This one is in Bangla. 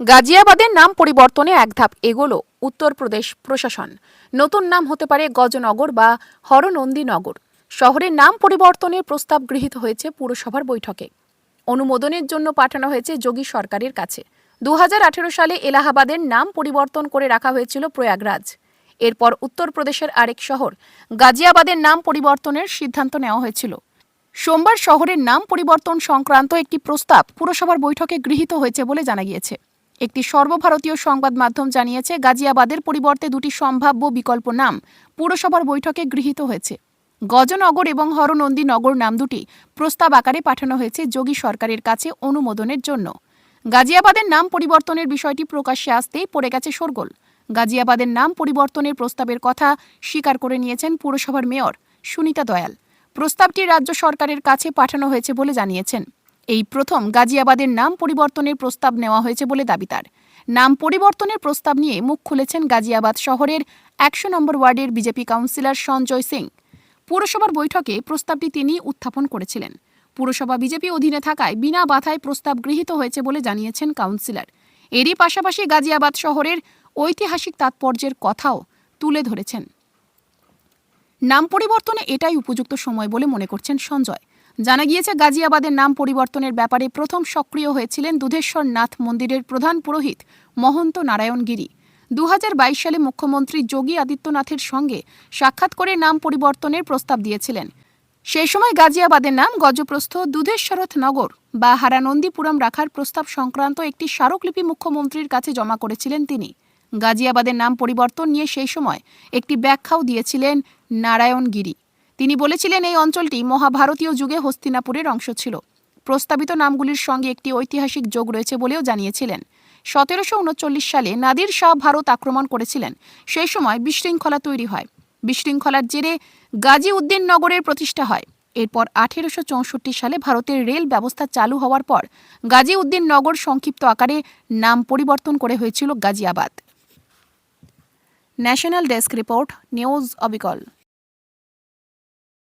গাজিয়াবাদের নাম পরিবর্তনে এক ধাপ এগোলো উত্তরপ্রদেশ প্রশাসন। নতুন নাম হতে পারে গজনগর বা হরনন্দীনগর। শহরের নাম পরিবর্তনের প্রস্তাব গৃহীত হয়েছে পুরসভার বৈঠকে। অনুমোদনের জন্য পাঠানো হয়েছে যোগী সরকারের কাছে। দু হাজার আঠেরো সালে এলাহাবাদের নাম পরিবর্তন করে রাখা হয়েছিল প্রয়াগরাজ। এরপর উত্তরপ্রদেশের আরেক শহর, গাজিয়াবাদের নাম পরিবর্তনের সিদ্ধান্ত নেওয়া হয়েছিল। সোমবার শহরের নাম পরিবর্তন সংক্রান্ত একটি প্রস্তাব পুরসভার বৈঠকে গৃহীত হয়েছে বলে জানা গিয়েছে। একটি সর্বভারতীয় সংবাদ মাধ্যম জানিয়েছে, গাজিয়াবাদের পরিবর্তে দুটি সম্ভাব্য বিকল্প নাম পুরসভার বৈঠকে গৃহীত হয়েছে। গজনগর এবং হরনন্দী নগর নাম দুটি প্রস্তাব আকারে পাঠানো হয়েছে যোগী সরকারের কাছে অনুমোদনের জন্য। গাজিয়াবাদের নাম পরিবর্তনের বিষয়টি প্রকাশ্যে আসতেই পড়ে গেছে শোরগোল। গাজিয়াবাদের নাম পরিবর্তনের প্রস্তাবের কথা স্বীকার করে নিয়েছেন পুরসভার মেয়র সুনিতা দয়াল। প্রস্তাবটি রাজ্য সরকারের কাছে পাঠানো হয়েছে বলে জানিয়েছেন। এই প্রথম গাজিয়াবাদের নাম পরিবর্তনের প্রস্তাব নেওয়া হয়েছে বলে দাবি তার। নাম পরিবর্তনের প্রস্তাব নিয়ে মুখ খুলেছেন গাজিয়াবাদ শহরের একশো নম্বর ওয়ার্ডের বিজেপি কাউন্সিলর সঞ্জয় সিং। পুরসভার বৈঠকে প্রস্তাবটি তিনি উত্থাপন করেছিলেন। পুরসভা বিজেপি অধীনে থাকায় বিনা বাধায় প্রস্তাব গৃহীত হয়েছে বলে জানিয়েছেন কাউন্সিলর। এরই পাশাপাশি গাজিয়াবাদ শহরের ঐতিহাসিক তাৎপর্যের কথাও তুলে ধরেছেন। নাম পরিবর্তনে এটাই উপযুক্ত সময় বলে মনে করছেন সঞ্জয়। জানা গিয়েছে, গাজিয়াবাদের নাম পরিবর্তনের ব্যাপারে প্রথম সক্রিয় হয়েছিলেন দুধেশ্বর নাথ মন্দিরের প্রধান পুরোহিত মহন্ত নারায়ণ গিরি। দু সালে মুখ্যমন্ত্রী যোগী আদিত্যনাথের সঙ্গে সাক্ষাৎ করে নাম পরিবর্তনের প্রস্তাব দিয়েছিলেন। সেই সময় গাজিয়াবাদের নাম গজপ্রস্থ দুধেশ্বরথ নগর বা হারানন্দীপুরম রাখার প্রস্তাব সংক্রান্ত একটি স্মারকলিপি মুখ্যমন্ত্রীর কাছে জমা করেছিলেন তিনি। গাজিয়াবাদের নাম পরিবর্তন নিয়ে সেই সময় একটি ব্যাখ্যাও দিয়েছিলেন নারায়ণ গিরি। তিনি বলেছিলেন এই অঞ্চলটি মহাভারতীয় যুগে হস্তিনাপুরের অংশ ছিল। প্রস্তাবিত নামগুলির সঙ্গে একটি ঐতিহাসিক যোগ রয়েছে বলেও জানিয়েছিলেন। সতেরোশো উনচল্লিশ সালে নাদির শাহ ভারত আক্রমণ করেছিলেন। সেই সময় বিশৃঙ্খলা তৈরি হয়। বিশৃঙ্খলার জেরে গাজী উদ্দিন নগরের প্রতিষ্ঠা হয়। এরপর আঠেরোশো চৌষট্টি সালে ভারতের রেল ব্যবস্থা চালু হওয়ার পর গাজী উদ্দিন নগর সংক্ষিপ্ত আকারে নাম পরিবর্তন করে হয়েছিল Ghaziabad. National desk report, news অবিকল।